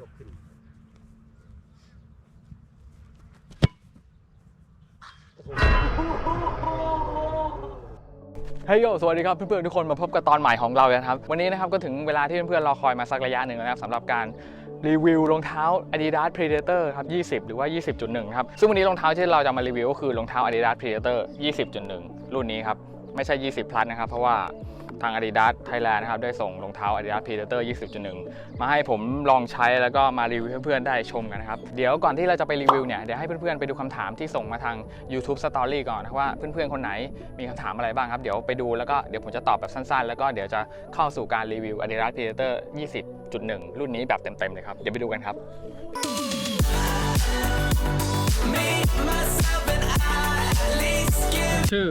ยกขึ้น เฮ้ยโยสวัสดีครับเพื่อนๆทุกคนมาพบกับตอนใหม่ของเรากันครับ วันนี้นะครับก็ถึงเวลาที่เพื่อนๆรอคอยมาสักระยะหนึ่งแล้วนะครับสำหรับการรีวิวรองเท้า Adidas Predator ครับ 20 หรือว่า 20.1 ครับ ซึ่งวันนี้รองเท้าที่เราจะมารีวิวก็คือรองเท้า Adidas Predator 20.1 รุ่นนี้ครับ ไม่ใช่ 20 plus นะครับ เพราะว่าทาง Adidas Thailand นะครับ ได้ส่งรองเท้า Adidas Predator 20.1 มาให้ผมลองใช้แล้วก็มารีวิวให้เพื่อนๆได้ชมกันนะครับ เดี๋ยวก่อนที่เราจะไปรีวิวเนี่ย เดี๋ยวให้เพื่อนๆ ไปดูคำถามที่ส่งมาทาง YouTube Story ก่อนนะว่าเพื่อนๆ คนไหนมีคำถามอะไรบ้างครับ เดี๋ยวไปดูแล้วก็เดี๋ยวผมจะตอบแบบสั้นๆ แล้วก็เดี๋ยวจะเข้าสู่การรีวิว Adidas Predator 20.1 รุ่นนี้แบบเต็มๆเลยครับ เดี๋ยวไปดูกันครับ ชื่อ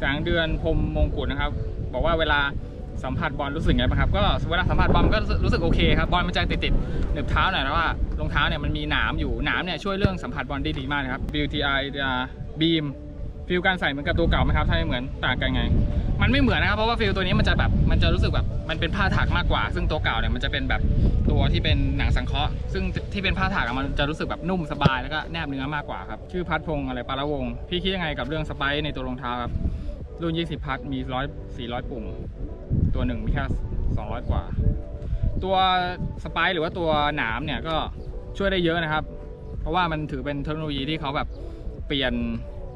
แสงเดือนพรมมงกุฎนะครับ บอกว่าเวลาสัมผัสบอลรู้สึกไงบ้างครับก็เวลาสัมผัสบอลก็รู้สึกโอเคครับบอลมันจะติดติดหนึบเท้าหน่อยนะว่ารองเท้าเนี่ยมันมีหนามอยู่หนามเนี่ยช่วยเรื่องสัมผัสบอลได้ดีมากนะครับ BTI บีมฟิลการใส่เหมือนกับตัวเก่าไหมครับถ้าไม่เหมือนต่างกันไง มันไม่เหมือนนะครับเพราะว่าฟิลตัวนี้มันจะแบบมันจะรู้สึกแบบมันเป็นผ้าถักมากกว่า ซึ่งตัวเก่าเนี่ยมันจะเป็นแบบตัวที่เป็นหนังสังเคราะห์ซึ่งที่เป็นผ้าถักมันจะรู้สึกแบบนุ่มสบายแล้วก็แนบเนื้อมากกว่าครับชื่อพัดพงอะไรปาละวงพี่คิดยังไงกับเรื่องสไปซ์ในตัวรองเท้าครับ รุ่น 20 พัดมีร้อยสี่ร้อยปุ่ม ตัวหนึ่งมีแค่ 200 กว่า ตัวสไปซ์หรือว่าตัวหนามเนี่ยก็ช่วยได้เยอะนะครับ เพราะว่ามันถือเป็นเทคโนโลยีที่เขาแบบเปลี่ยน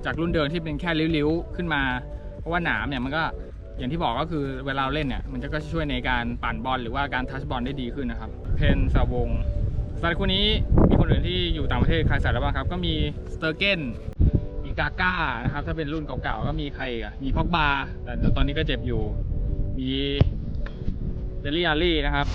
จากรุ่นเดิมที่เป็นแค่ริ้วๆ ขึ้นมา เพราะว่าหนามเนี่ยมันก็อย่างที่บอกก็คือเวลาเล่นเนี่ยมันจะก็ช่วยในการปั่นบอลหรือว่าการทัชบอลได้ดีขึ้นนะครับ เพนสาวงสไตล์คู่นี้มีคนอื่นที่อยู่ต่างประเทศใครใส่แล้วบ้างครับ ก็มีสเตอร์เกน กาก้านะครับ ถ้าเป็นรุ่นเก่าๆก็มีใครอีกอะมีพ็อกบาแต่ตอนนี้ก็เจ็บอยู่ มีเดลี่อารี่นะครับ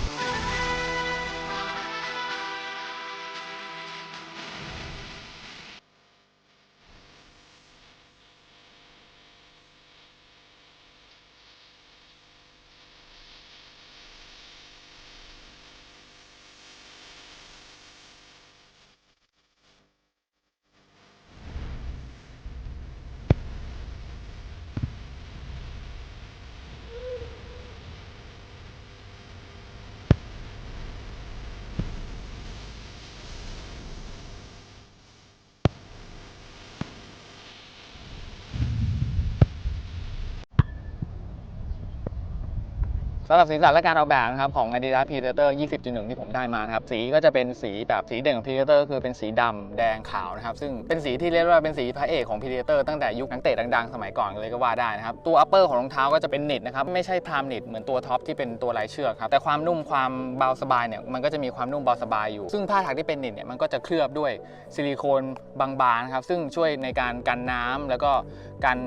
สำหรับสีสันและการออกแบบนะครับของ Adidas Predator 20.1 ที่ผมได้มาครับสีก็จะเป็นสีแบบสีเด่นของ Predator คือเป็นสีดำแดงขาวนะครับซึ่งเป็นสีที่เรียกว่าเป็นสีพระเอกของ Predator ตั้งแต่ยุคนักเตะดังๆ สมัยก่อนเลยก็ว่าได้นะครับตัว upper ของรองเท้าก็จะเป็นนิดนะครับไม่ใช่พรามนิดเหมือนตัวท็อปที่เป็นตัวลายเชือกครับแต่ความนุ่มความเบาสบายเนี่ยมันก็จะมีความนุ่มเบาสบายอยู่ ซึ่งผ้าถักที่เป็นนิดเนี่ยมันก็จะเคลือบด้วยซิลิโคนบางๆนะครับซึ่งช่วยในการกันน้ำแล้วก็ กัน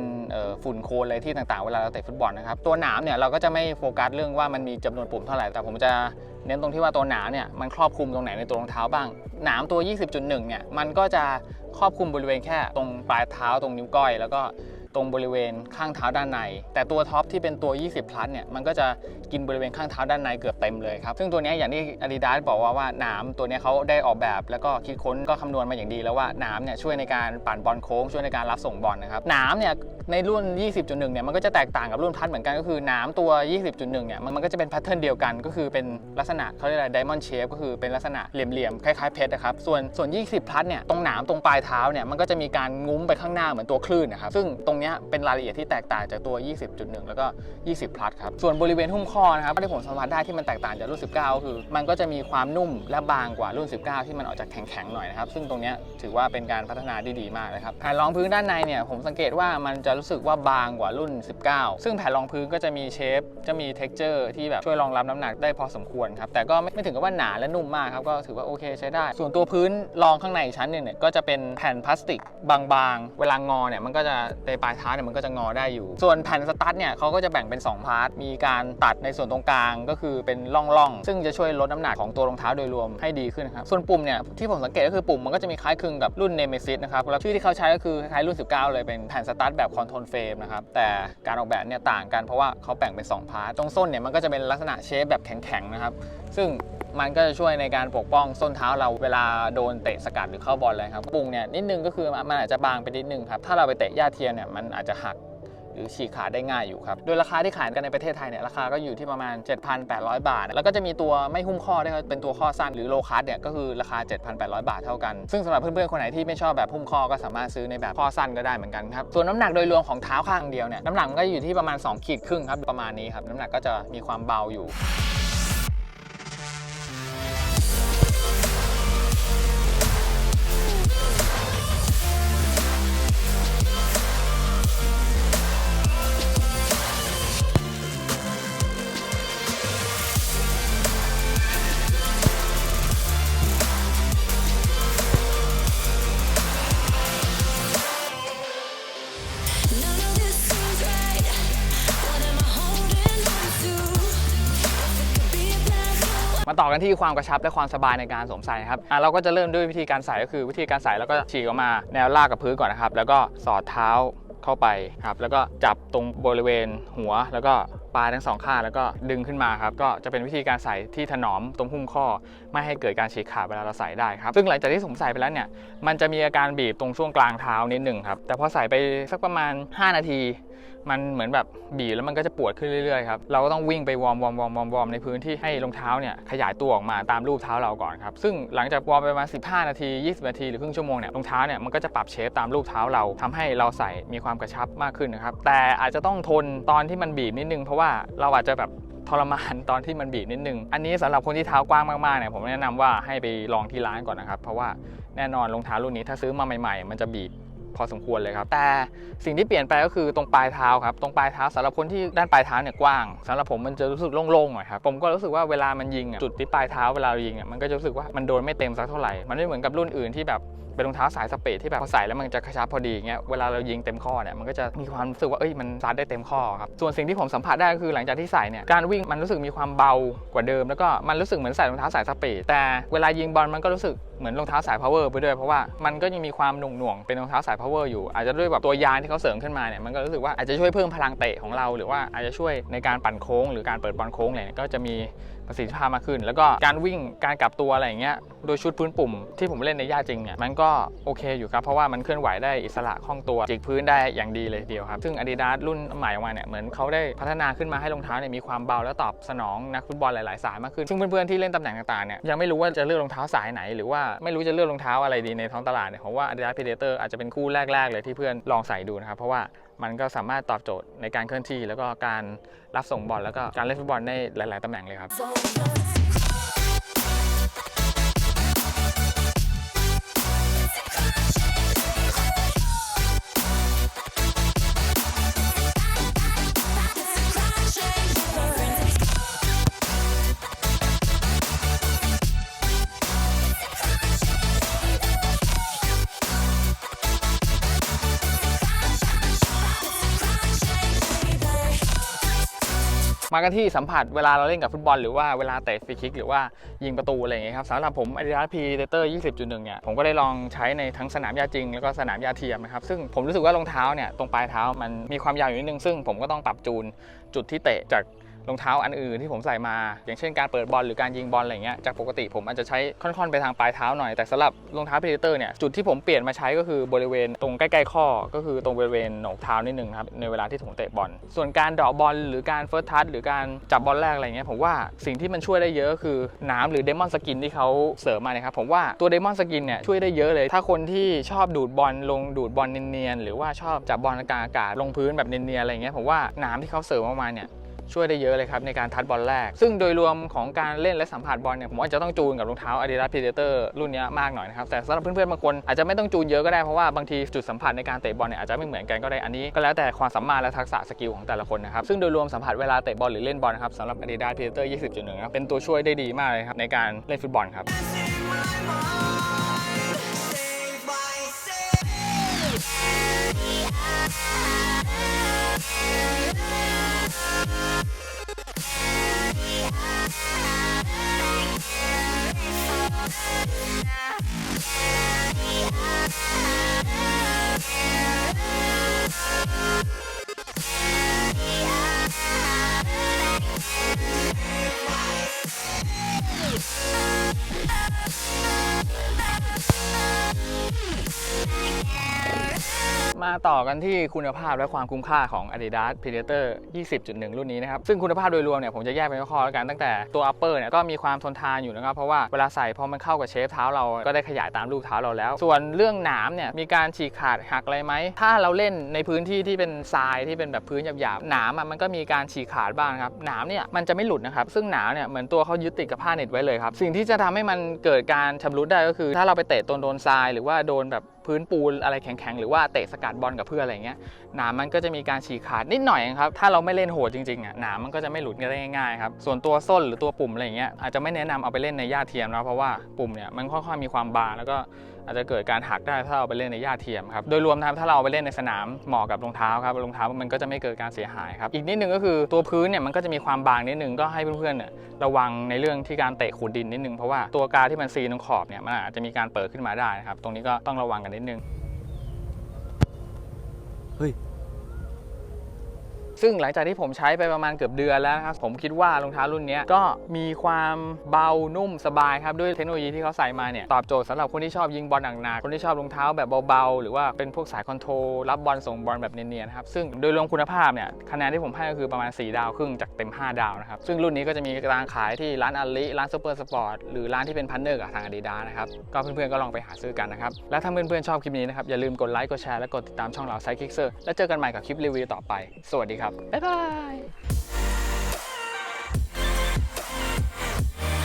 ฝุ่นโคลนอะไรที่ต่างๆ เวลาเราเตะฟุตบอลนะครับ ตัวหนามเนี่ยเราก็จะไม่โฟกัสเรื่องว่ามันมีจำนวนปุ่มเท่าไหร่ แต่ผมจะเน้นตรงที่ว่าตัวหนามเนี่ยมันครอบคลุมตรงไหนในตัวรองเท้าบ้าง หนามตัว 20.1 เนี่ยมันก็จะครอบคลุมบริเวณแค่ตรงปลายเท้าตรงนิ้วก้อย แล้วก็ ตรงบริเวณข้างเท้าด้านใน แต่ตัวท็อปที่เป็นตัว 20 plus เนี่ยมันก็จะกินบริเวณข้างเท้าด้านในเกือบเต็มเลยครับ ซึ่งตัวนี้อย่างที่ Adidas บอกว่าว่าหนามตัวนี้เขาได้ออกแบบ แล้วก็คิดค้นก็คำนวณมาอย่างดีแล้วว่าหนามเนี่ยช่วยในการปั่นบอลโค้งช่วยในการรับส่งบอลนะครับหนามเนี่ยในรุ่น 20.1 เนี่ยมันก็จะแตกต่างกับรุ่นพัดเหมือนกันก็คือหนามตัว 20.1 เนี่ยมันมันก็จะเป็นแพทเทิร์นเดียวกันก็คือเป็นลักษณะเขาเรียกอะไรไดมอนด์เชฟก็คือเป็นลักษณะเหลี่ยมๆ คล้ายๆเพชรนะครับส่วนส่วน 20 plus เนี่ยตรงหนามตรงปลายเท้าเนี่ยมันก็จะมีการงุ้มไปข้างหน้าเหมือนตัวคลื่นนะครับซึ่งตรงนี้เป็นรายละเอียดที่แตกต่างจากตัว 20.1 แล้วก็ 20 plus ครับ ส่วนบริเวณหุ้มข้อนะครับที่ผมสัมผัสได้ที่มันแตกต่างจากรุ่น 19 ก็คือ มันก็จะมีความนุ่มและบางกว่ารุ่น 19 ที่มันออกจากแข็งๆหน่อยนะครับ ซึ่งตรงนี้ถือว่าเป็นการพัฒนาที่ดีมากนะครับแผ่นรองพื้นด้านในเนี่ยผมสังเกตว่ามันจะรู้สึกว่าบางกว่ารุ่น 19 ซึ่งแผ่นรองพื้นก็จะมีเชฟจะมี texture ที่แบบช่วยรองรับน้ำหนักได้พอสมควรครับแต่ก็ไม่ถึงกับว่าหนาและนุ่มมากครับก็ถือว่าโอเคใช้ได้ ส่วนตัวพื้นรองข้างในชั้นหนึงเนี่ยก็จะเป็นแผ่นพลาสติกบางๆ เวลางอเนี่ยมันก็จะปลายเท้าเนี่ยมันก็จะงอได้อยู่ ส่วนแผ่นสตั๊ดเนี่ยเขาก็จะแบ่งเป็น 2 พาร์ท มีการตัดในส่วนตรงกลางก็คือเป็นร่องๆ ซึ่งจะช่วยลดน้ำหนักของตัวรองเท้าโดยรวมให้ดีขึ้นนะครับ ส่วนปุ่มเนี่ยที่ผมสังเกตก็คือปุ่มมันก็จะมีคล้ายคลึงกับรุ่น Nemesis นะครับแล้วชื่อที่เขาใช้ก็คือคล้ายรุ่น 19 เลยเป็นแผ่นสตั๊ดแบบคอนโทรลเฟรมนะครับแต่การออกแบบเนี่ยต่างกันเพราะว่าเขาแบ่งเป็น2พาร์ทตรงส้นเนี่ยมันก็จะเป็นลักษณะเชฟแบบแข็งๆนะครับซึ่ง มันก็จะช่วยในการปกป้องส้นเท้าเราเวลาโดนเตะสกัดหรือเข้าบอลเลยครับปุ่มเนี่ยนิดนึงก็คือมันอาจจะบางไปนิดนึงครับถ้าเราไปเตะหญ้าเทียมเนี่ยมันอาจจะหักหรือฉีกขาดได้ง่ายอยู่ครับ โดยราคาที่ขายกันในประเทศไทยเนี่ยราคาก็อยู่ที่ประมาณ 7,800 บาท แล้วก็จะมีตัวไม่หุ้มข้อได้ครับเป็นตัวข้อสั้นหรือโลคัสเนี่ยก็คือราคา 7,800 บาทเท่ากัน ซึ่งสำหรับเพื่อนๆ คนไหนที่ไม่ชอบแบบหุ้มข้อก็สามารถซื้อในแบบข้อสั้นก็ได้เหมือนกันครับ ส่วนน้ำหนักโดยรวมของเท้าข้างเดียวเนี่ยน้ำหนักมันก็อยู่ที่ประมาณ2ขีดครึ่งครับประมาณนี้ครับน้ำหนักก็จะมีความเบาอยู่ กันที่ความกระชับและความสบายในการสวมใส่ครับอะเราก็จะเริ่มด้วยวิธีการใส่ก็คือวิธีการใส่แล้วก็ฉีกออกมาแนวลากกับพื้นก่อนนะครับ แล้วก็สอดเท้าเข้าไปครับแล้วก็จับตรงบริเวณหัวแล้วก็ ปลายทั้งสองข้างแล้วก็ดึงขึ้นมาครับก็จะเป็นวิธีการใส่ที่ถนอมตรงหุ้มข้อ ไม่ให้เกิดการฉีกขาดเวลาเราใส่ได้ครับซึ่งหลังจากที่ผมใส่ไปแล้วเนี่ยมันจะมีอาการบีบตรงช่วงกลางเท้านิดหนึ่งครับแต่พอใส่ไปสักประมาณ 5 นาที มันเหมือนแบบบีบแล้วมันก็จะปวดขึ้นเรื่อยๆครับเราก็ต้องวิ่งไปวอร์มวอร์มวอร์มวอร์มอมในพื้นที่ให้รองเท้าเนี่ยขยายตัวออกมาตามรูปเท้าเราก่อนครับซึ่งหลังจากวอร์มไปประมาณ15 นาที 20 นาทีหรือครึ่งชั่วโมงเนี่ยรองเท้าเนี่ยมันก็จะปรับเชฟตามรูปเท้าเราทำให้เราใส่มีความกระชับมากขึ้นนะครับแต่อาจจะต้องทนตอนที่มันบีบนิดนึงเพราะว่าเราอาจจะแบบทรมานตอนที่มันบีบนิดนึง อันนี้สำหรับคนที่เท้ากว้างมากๆเนี่ยผมแนะนำว่าให้ไปลองที่ร้านก่อนนะครับ เพราะว่าแน่นอนรองเท้ารุ่นนี้ถ้าซื้อมาใหม่ ๆ มันจะบีบพอสมควรเลยครับ แต่สิ่งที่เปลี่ยนไปก็คือตรงปลายเท้าครับ ตรงปลายเท้าสำหรับคนที่ด้านปลายเท้าเนี่ยกว้างสำหรับผมมันจะรู้สึกโล่งๆหน่อยครับ ผมก็รู้สึกว่าเวลามันยิงจุดที่ปลายเท้าเวลาเรายิงมันก็จะรู้สึกว่ามันโดนไม่เต็มสักเท่าไหร่ มันไม่เหมือนกับรุ่นอื่นที่แบบเป็นรองเท้าสายสเปซที่แบบพอใส่แล้วมันจะกระชับพอดีเงี้ยเวลาเรายิงเต็มข้อเนี่ยมันก็จะมีความรู้สึกว่าเอ้ยมันซัดได้เต็มข้อครับส่วนสิ่งที่ผมสัมผัสได้ก็คือหลังจากที่ใส่เนี่ยการวิ่งมันรู้สึกมีความเบากว่าเดิม แล้วก็มันรู้สึกเหมือนใส่รองเท้าสายสเปซแต่เวลายิงบอลมันก็รู้สึกเหมือนรองเท้าสาย power ไปด้วยเพราะว่ามันก็ยังมีความหน่วงๆเป็นรองเท้าสาย power อยู่อาจจะด้วยแบบตัวยางที่เขาเสริมขึ้นมาเนี่ยมันก็รู้สึกว่าอาจจะช่วยเพิ่มพลังเตะของเรา หรือว่าอาจจะช่วยในการปั่นโค้ง หรือการเปิดบอลโค้งอะไรก็จะมีประสิทธิภาพมากขึ้น แล้วก็การวิ่งการกลับตัวอะไรอย่างเงี้ยโดยชุดพื้นปุ่มที่ผมเล่นในหญ้าจริงเนี่ยมันก็็โอเคอยู่ครับ เพราะว่ามันเคลื่อนไหวได้อิสระคล่องตัวจิกพื้นได้อย่างดีเลยทีเดียวครับ ซึ่ง Adidas รุ่นใหม่ออกมาเนี่ยเหมือนเขาได้พัฒนาขึ้นมาให้รองเท้าเนี่ยมีความเบาและตอบสนองนักฟุตบอลหลายๆ สายมากขึ้น ซึ่งเพื่อนๆที่เล่นตำแหน่งต่างๆเนี่ยยังไม่รู้ว่าจะเลือกรองเท้าสายไหน หรือว่าไม่รู้จะเลือกรองเท้าอะไรดีในท้องตลาดเนี่ยผมว่า Adidas Predator อาจจะเป็นคู่แรก ๆ เลยที่เพื่อนลองใส่ดูนะครับเพราะว่ามันก็สามารถตอบโจทย์ในการเคลื่อนที่ แล้วก็การรับส่งบอลแล้วก็การเล่นฟุตบอลได้หลาย ๆตำแหน่งเลยครับ มากันที่สัมผัสเวลาเราเล่นกับฟุตบอลหรือว่าเวลาเตะฟรีคิกหรือว่ายิงประตูอะไรอย่างเงี้ยครับสำหรับผม Adidas Predator 20.1 เนี่ยผมก็ได้ลองใช้ในทั้งสนามหญ้าจริง แล้วก็สนามหญ้าเทียมนะครับซึ่งผมรู้สึกว่ารองเท้าเนี่ยตรงปลายเท้ามันมีความยาวอยู่นิดนึงซึ่งผมก็ต้องปรับจูนจุดที่เตะจาก รองเท้าอันอื่นที่ผมใส่มา อย่างเช่นการเปิดบอลหรือการยิงบอลอะไรเงี้ยจากปกติผมอาจจะใช้ค่อนๆไปทางปลายเท้าหน่อยแต่สำหรับรองเท้า Predator เนี่ยจุดที่ผมเปลี่ยนมาใช้ก็คือบริเวณตรงใกล้ๆข้อ ก็คือตรงบริเวณหนกเท้านิดนึงครับในเวลาที่ผมเตะบอลส่วนการเดอกบอลหรือการเฟิร์สทัชหรือการจับบอลแรกอะไรเงี้ยผมว่าสิ่งที่มันช่วยได้เยอะคือน้ำหรือเดมอนสกินที่เขาเสริมมาเนี่ยครับผมว่าตัวเดมอนสกินเนี่ยช่วยได้เยอะเลย ถ้าคนที่ชอบดูดบอลลงดูดบอลเนียนๆหรือว่าชอบจับบอลกลางอากาศลงพื้นแบบเนียนๆอะไรเงี้ยผมว่าน้ำที่เขาเสริมออกมาเนี่ย ช่วยได้เยอะเลยครับในการทัดบอลแรก ซึ่งโดยรวมของการเล่นและสัมผัสบอลเนี่ยผมว่าจะต้องจูนกับรองเท้า Adidas Predator รุ่นนี้มากหน่อยนะครับแต่สำหรับเพื่อนๆบางคนอาจจะไม่ต้องจูนเยอะก็ได้เพราะว่าบางทีจุดสัมผัสในการเตะบอลเนี่ยอาจจะไม่เหมือนกันก็ได้อันนี้ ก็แล้วแต่ความสามารถและทักษะสกิลของแต่ละคนนะครับซึ่งโดยรวมสัมผัสเวลาเตะบอลหรือเล่นบอลนะครับสำหรับ Adidas Predator 20.1นะครับเป็นตัวช่วยได้ดีมากเลยครับในการเล่นฟุตบอลครับ ต่อกันที่คุณภาพและความคุ้มค่าของ Adidas Predator 20.1 รุ่นนี้นะครับ ซึ่งคุณภาพโดยรวมเนี่ยผมจะแยกเป็นข้อแล้วกันตั้งแต่ตัว upper เนี่ยก็มีความทนทานอยู่นะครับ เพราะว่าเวลาใส่พอมันเข้ากับเชฟเท้าเราก็ได้ขยายตามรูปเท้าเราแล้ว ส่วนเรื่องหนามเนี่ยมีการฉีกขาดหักอะไรไหม ถ้าเราเล่นในพื้นที่ที่เป็นทรายที่เป็นแบบพื้นหยาบๆหนามมันก็มีการฉีกขาดบ้างครับหนามเนี่ยมันจะไม่หลุดนะครับซึ่งหนามเนี่ยเหมือนตัวเขายึดติดกับผ้าเน็ตไว้เลยครับสิ่งที่จะทำให้มันเกิดการชำรุดได้ก็คือ ถ้าเราไปเตะตนโดนทรายหรือว่าโดนแบบพื้นปูนอะไรแข็งๆ หรือว่าเตะสกัดบอลกับเพื่อนอะไรเงี้ย หนามมันก็จะมีการฉีกขาดนิดหน่อยครับถ้าเราไม่เล่นโหดจริงๆอะหนามมันก็จะไม่หลุดกันได้ง่ายๆครับส่วนตัวส้นหรือตัวปุ่มอะไรอย่างเงี้ยอาจจะไม่แนะนำเอาไปเล่นในหญ้าเทียมนะเพราะว่าปุ่มเนี่ยมันค่อยๆมีความบางแล้วก็อาจจะเกิดการหักได้ถ้าเอาไปเล่นในหญ้าเทียมครับโดยรวมนะครับถ้าเราเอาไปเล่นในสนามเหมาะกับรองเท้าครับรองเท้ามันก็จะไม่เกิดการเสียหายครับอีกนิดนึงก็คือตัวพื้นเนี่ยมันก็จะมีความบางนิดนึงก็ให้เพื่อนๆเนี่ยระวังในเรื่องที่การเตะขูดดินนิดนึงเพราะว่าตัวกาที่มันซีตรงขอบเนี่ยมันอาจจะมีการเปิดขึ้นมาได้นะครับตรงนี้ก็ต้องระวังกันนิดนึง เฮ้ย ซึ่งหลังจากที่ผมใช้ไปประมาณเกือบเดือนแล้วนะครับ ผมคิดว่ารองเท้ารุ่นนี้ก็มีความเบานุ่มสบายครับด้วยเทคโนโลยีที่เขาใส่มาเนี่ยตอบโจทย์สำหรับคนที่ชอบยิงบอลหนักๆคนที่ชอบรองเท้าแบบเบาๆ หรือว่าเป็นพวกสายคอนโทรลรับบอลส่งบอลแบบเนียนๆนะครับซึ่งโดยรวมคุณภาพเนี่ยคะแนนที่ผมให้ก็คือประมาณ 4 ดาวครึ่งจากเต็ม 5 ดาวนะครับซึ่งรุ่นนี้ก็จะมีร้านขายที่ร้านอาลีร้านซูเปอร์สปอร์ตหรือร้านที่เป็นพันเนอร์กับทางอาดิดานะครับก็เพื่อนๆก็ลองไปหาซื้อกันนะครับและถ้าเพื่อนๆชอบคลิปนี้นะครับอย่าลืมกดไลค์กดแชร์และกดติดตามช่องเราไซคิกเซอร์แล้วเจอกันใหม่กับคลิปรีวิวต่อไป สวัสดีครับบ๊ายบาย